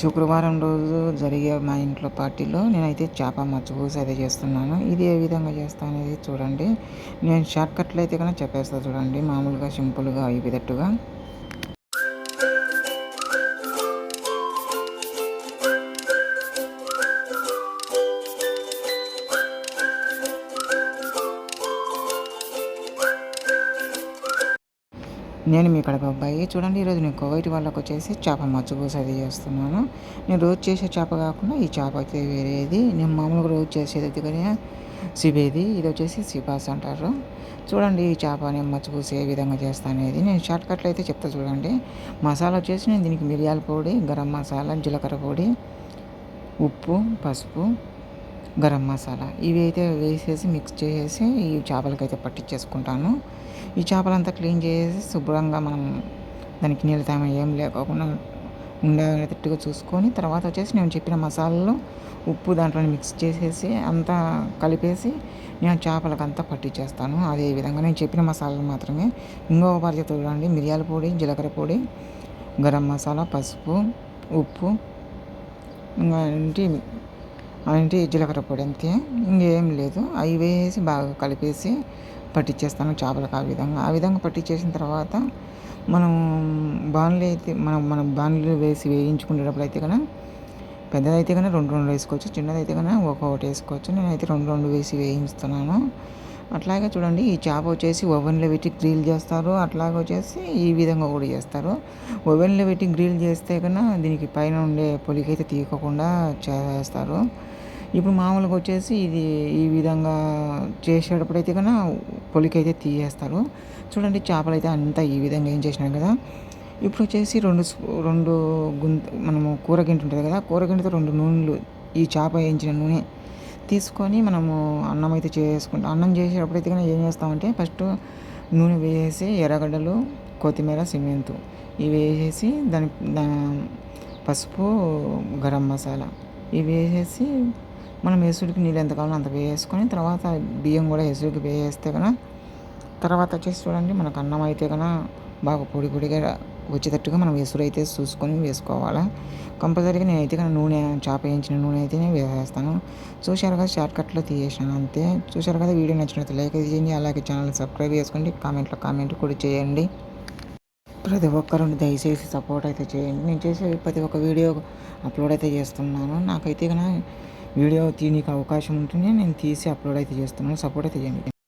శుక్రవారం రోజు జరిగే మా ఇంట్లో పార్టీలో నేనైతే చేప మచ్చపూసి అయితే చేస్తున్నాను. ఇది ఏ విధంగా చేస్తాను అనేది చూడండి. నేను షార్ట్ కట్లు అయితే కన్నా చెప్పేస్తాను చూడండి. మామూలుగా సింపుల్గా అయిపోయేటట్టుగా నేను మీ కడప అబ్బాయి. చూడండి ఈరోజు నేను కోవైట్ వాళ్ళకి వచ్చేసి చేప మచ్చబూస అది చేస్తున్నాను. నేను రోజు చేసే చేప కాకుండా ఈ చేప అయితే వేరేది. నేను మామూలుగా రోజు చేసేది కానీ సిబేది. ఇది వచ్చేసి సిబాస్ అంటారు. చూడండి ఈ చేప నేను మచ్చబూసి ఏ విధంగా చేస్తాను అనేది. నేను షార్ట్ కట్లు అయితే చెప్తా చూడండి. మసాలా వచ్చేసి నేను దీనికి మిరియాల పొడి గరం మసాలా జీలకర్ర పొడి ఉప్పు పసుపు గరం మసాలా. ఇవి అయితే వేసేసి మిక్స్ చేసేసి ఈ చేపలకైతే పట్టించేసుకుంటాను ఈ చేపలంతా క్లీన్ చేసి శుభ్రంగా మనం దానికి నీళ్ళు తేమ ఏం లేకోకుండా ఉండేటట్టుగా చూసుకొని తర్వాత వచ్చేసి నేను చెప్పిన మసాలాలు ఉప్పు దాంట్లో మిక్స్ చేసేసి అంతా కలిపేసి నేను చేపలకు అంతా పట్టించేస్తాను అదే విధంగా నేను చెప్పిన మసాలాలు మాత్రమే. ఇంకొక పరిచయ చూడండి. మిరియాల పొడి జీలకర్ర పొడి గరం మసాలా పసుపు ఉప్పు ఇంకా ఏంటి? అంటే జీలకర్ర పొడి అంతే ఇంకేం లేదు. అవి వేసి బాగా కలిపేసి పట్టించేస్తాను చేపలకు ఆ విధంగా. ఆ విధంగా పట్టించేసిన తర్వాత మనం బాణలు అయితే మనం మనం బాణలు వేసి వేయించుకునేటప్పుడు అయితే కనుక పెద్దదైతే కనుక రెండు రెండు వేసుకోవచ్చు చిన్నదైతే కనుక ఒక్కొక్కటి వేసుకోవచ్చు. నేనైతే రెండు రెండు వేసి వేయించుతున్నాను అట్లాగే చూడండి ఈ చేప వచ్చేసి ఓవెన్లో పెట్టి గ్రిల్ చేస్తారు. అట్లాగే వచ్చేసి ఈ విధంగా కూడా చేస్తారు. ఓవెన్లో పెట్టి గ్రిల్ చేస్తే కన్నా దీనికి పైన ఉండే పొలికైతే తీయకుండా చేస్తారు. ఇప్పుడు మామూలుగా వచ్చేసి ఇది ఈ విధంగా చేసేటప్పుడు అయితే కన్నా పొలికైతే తీయేస్తారు. చూడండి చేపలు అయితే అంతా ఈ విధంగా ఏం చేసినాం కదా. ఇప్పుడు వచ్చేసి రెండు రెండు గుంత మనము కూరగింట ఉంటుంది కదా కూరగింటతో రెండు నూనెలు ఈ చేప వేయించిన నూనె తీసుకొని మనము అన్నం అయితే చేసుకుంటాం అన్నం చేసేటప్పుడు అయితే కానీ ఏం చేస్తామంటే ఫస్ట్ నూనె వేసేసి ఎర్రగడ్డలు కొత్తిమీర సిమెంతు ఇవి వేసేసి దాని పసుపు గరం మసాలా ఇవి వేసేసి మనం ఎసుడికి నీళ్ళు ఎంత కావాలో అంత వేసుకొని తర్వాత బియ్యం కూడా ఎసుడికి వేసేస్తే కనుక తర్వాత వచ్చేసి చూడండి మనకు అన్నం అయితే కనుక బాగా పొడి పొడిగా వచ్చేటట్టుగా మనం ఎసురు అయితే చూసుకొని వేసుకోవాలా. కంపల్సరీగా నేనైతే కానీ నూనె చేప వేయించిన నూనె అయితే నేను వేసేస్తాను. చూశారు కదా షార్ట్ కట్లో తీసేసాను అంతే. చూశారు కదా వీడియో నచ్చినట్టు లైక్ చేయండి అలాగే ఛానల్ సబ్స్క్రైబ్ చేసుకోండి కామెంట్లో కామెంట్ కూడా చేయండి. ప్రతి ఒక్కరు దయచేసి సపోర్ట్ అయితే చేయండి. నేను చేసే ప్రతి ఒక్క వీడియో అప్లోడ్ అయితే చేస్తున్నాను. నాకైతే కనుక వీడియో తీయడానికి అవకాశం ఉంటుంది నేను తీసి అప్లోడ్ అయితే చేస్తున్నాను. సపోర్ట్ అయితే చేయండి.